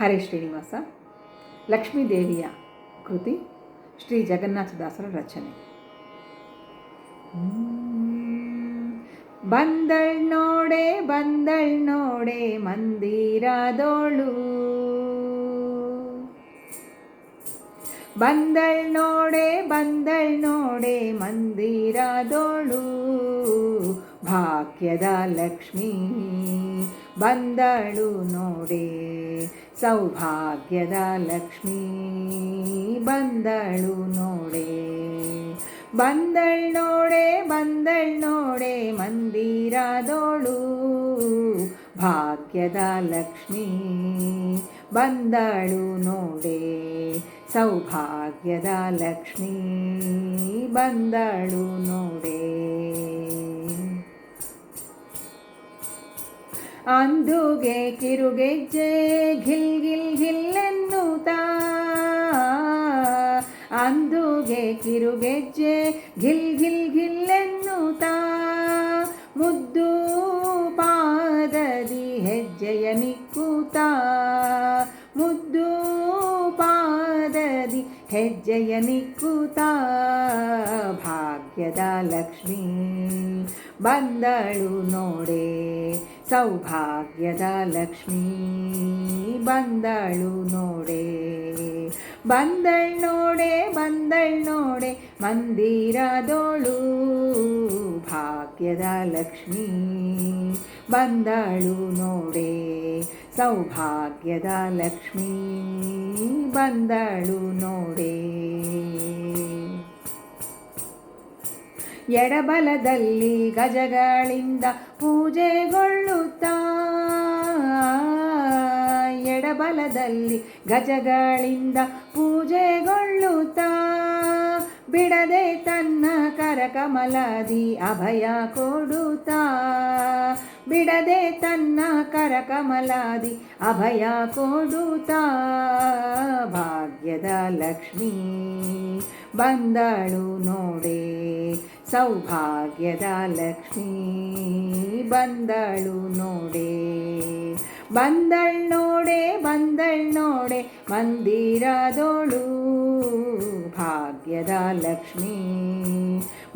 ಹರೇ ಶ್ರೀನಿವಾಸ ಲಕ್ಷ್ಮೀದೇವಿಯ ಕೃತಿ, ಶ್ರೀ ಜಗನ್ನಾಥದಾಸರ ರಚನೆ. ಬಂದಳ್ ನೋಡೆ ಬಂದಳ್ ನೋಡೆ ಮಂದಿರದೋಳು. ಬಂದಳ್ ನೋಡೆ ಬಂದಳ್ ನೋಡೆ ಮಂದಿರದೋಳು. ಭಾಗ್ಯದ ಲಕ್ಷ್ಮೀ ಬಂದಳು ನೋಡಿ, ಸೌಭಾಗ್ಯದ ಲಕ್ಷ್ಮೀ ಬಂದಳು ನೋಡೆ. ಬಂದಳ್ ನೋಡೆ ಬಂದಳ್ ನೋಡೆ, ಮಂದಿರದೋಳು ಭಾಗ್ಯದ ಲಕ್ಷ್ಮೀ ಬಂದಳು ನೋಡೆ. ಸೌಭಾಗ್ಯದ ಲಕ್ಷ್ಮೀ ಬಂದಳು ನೋಡೆ. ಅಂದುಗೆ ಕಿರುಗೆಜ್ಜೆ ಘಿಲ್ ಗಿಲ್ ಘಿಲ್ಲೆನ್ನುತ್ತಾ. ಅಂದುಗೆ ಕಿರುಗೆಜ್ಜೆ ಘಿಲ್ ಘಿಲ್ ಘಿಲ್ಲೆನ್ನುತ್ತಾ. ಮುದ್ದು ಪಾದದಿ ಹೆಜ್ಜೆಯ ನಿಕ್ಕುತ್ತಾ. ಮುದ್ದು ಹೆಜ್ಜೆಯ ನಿಕ್ಕುತ್ತಾ ಭಾಗ್ಯದ ಲಕ್ಷ್ಮೀ. ಬಂದಳು ನೋಡೆ ಸೌಭಾಗ್ಯದ ಲಕ್ಷ್ಮೀ. ಬಂದಳು ನೋಡೆ ಬಂದಳ್ ನೋಡೆ ಬಂದಳ್ ನೋಡೆ ಮಂದಿರದೋಳು ಭಾಗ್ಯದ ಲಕ್ಷ್ಮೀ. ಬಂದಳು ನೋಡೆ ಸೌಭಾಗ್ಯದ ಲಕ್ಷ್ಮೀ. ಬಂದಳು ನೋಡಿ. ಎಡಬಲದಲ್ಲಿ ಗಜಗಳಿಂದ ಪೂಜೆಗೊಳ್ಳುತ್ತಾ? ಎಡಬಲದಲ್ಲಿ ಗಜಗಳಿಂದ ಪೂಜೆಗೊಳ್ಳುತ್ತಾ? ಬಿಡದೆ ತನ್ನ ಕರಕಮಲದಿ ಅಭಯ ಕೊಡುತ್ತಾ? ಬಿಡದೆ ತನ್ನ ಕರಕಮಲಾದಿ ಅಭಯ ಕೊಡುತ್ತಾ? ಭಾಗ್ಯದ ಲಕ್ಷ್ಮೀ. ಬಂದಳು ನೋಡಿ ಸೌಭಾಗ್ಯದ ಲಕ್ಷ್ಮೀ. ಬಂದಳು ನೋಡಿ ಬಂದಳ್ ನೋಡೆ ಬಂದಳ್ ನೋಡೆ ಮಂದಿರದೋಳು. ಭಾಗ್ಯದ ಲಕ್ಷ್ಮೀ.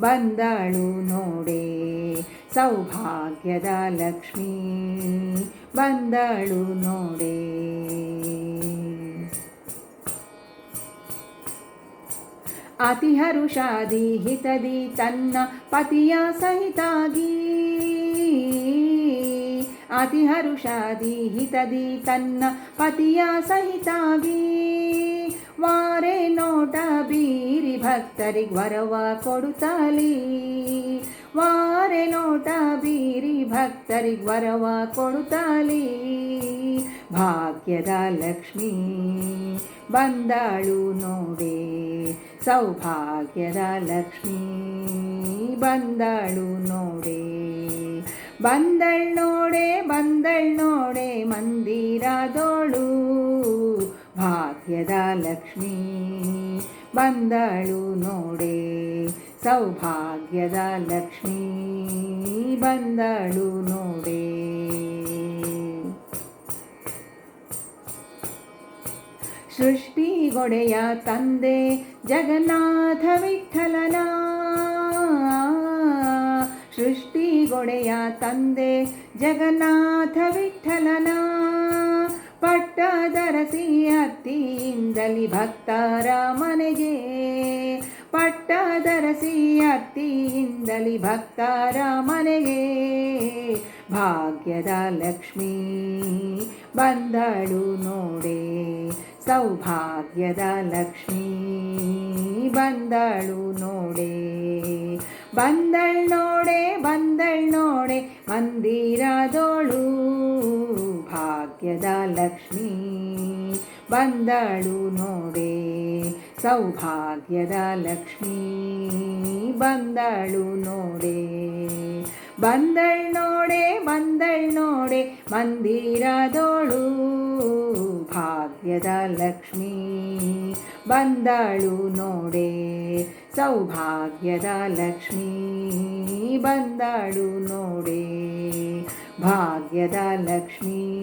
ಬಂದಳು ನೋಡೆ ಸೌಭಾಗ್ಯದ ಲಕ್ಷ್ಮೀ. ಬಂದಳು ನೋಡೆ. ಅತಿ ಹರುಷಾದಿ ಹಿತದಿ ತನ್ನ ಪತಿಯ ಸಹಿತಾಗಿ. ಅತಿ ಹರುಷಾದಿ ಹಿತದಿ ತನ್ನ ಪತಿಯ ಸಹಿತಾಗಿ. ವಾರೆ ನೋಟ ಬೀರಿ ಭಕ್ತರಿಗೆ ವರವ ಕೊಡುತ್ತಲಿ. ವಾರೆ ನೋಟ ಬೀರಿ ಭಕ್ತರಿಗೆ ವರವ ಕೊಡುತ್ತಲಿ. ಭಾಗ್ಯದ ಲಕ್ಷ್ಮೀ, ಬಂದಾಳು ನೋಡೆ ಸೌಭಾಗ್ಯದ ಲಕ್ಷ್ಮೀ, ಬಂದಾಳು ನೋಡೆ ಬಂದಳ್ ನೋಡೆ ಬಂದಳ್ ನೋಡೆ, ಮಂದಿರದೋಳು. ಭಾಗ್ಯದ ಲಕ್ಷ್ಮೀ, ಬಂದಳು ನೋಡೆ. ಸೌಭಾಗ್ಯದ ಲಕ್ಷ್ಮೀ, ಬಂದಳು ನೋಡೆ. ಸೃಷ್ಟಿಗೊಡೆಯ ತಂದೆ ಜಗನ್ನಾಥ ವಿಠಲನ. ಸೃಷ್ಟಿಗೊಡೆಯ ತಂದೆ ಜಗನ್ನಾಥ ವಿಠಲನ. ಪಟ್ಟದರಸಿ ಅತ್ತಿಯಿಂದಲಿ ಭಕ್ತರ ಮನೆಗೆ. ಪಟ್ಟದರಸಿ ಅತ್ತಿಯಿಂದಲಿ ಭಕ್ತರ ಮನೆಗೆ. ಭಾಗ್ಯದ ಲಕ್ಷ್ಮೀ, ಬಂದಳು ನೋಡೆ. ಸೌಭಾಗ್ಯದ ಲಕ್ಷ್ಮೀ, ಬಂದಳು ನೋಡೆ. ಬಂದಳ್ ನೋಡೆ ಬಂದಳ್ ನೋಡೆ, ಮಂದಿರದೋಳು. ಭಾಗ್ಯದ ಲಕ್ಷ್ಮೀ. ಬಂದಳು ನೋಡೆ ಸೌಭಾಗ್ಯದ ಲಕ್ಷ್ಮೀ. ಬಂದಳು ನೋಡೆ ಬಂದಳ್ ನೋಡೆ ಬಂದಳ್ ನೋಡೆ, ಮಂದಿರದೋಳು. ಭಾಗ್ಯದ ಲಕ್ಷ್ಮೀ, ಬಂದಳು ನೋಡೆ, ಸೌಭಾಗ್ಯದ ಲಕ್ಷ್ಮೀ. ಬಂದಳು ನೋಡೆ ಭಾಗ್ಯದ ಲಕ್ಷ್ಮೀ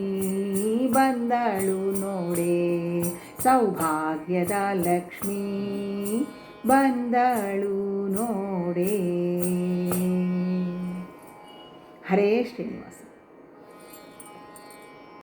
ಬಂದಳು ನೋಡೆ. ಸೌಭಾಗ್ಯದ ಲಕ್ಷ್ಮೀ ಬಂದಳು ನೋಡೆ. ಹರೇ ಶ್ರೀನಿವಾಸ.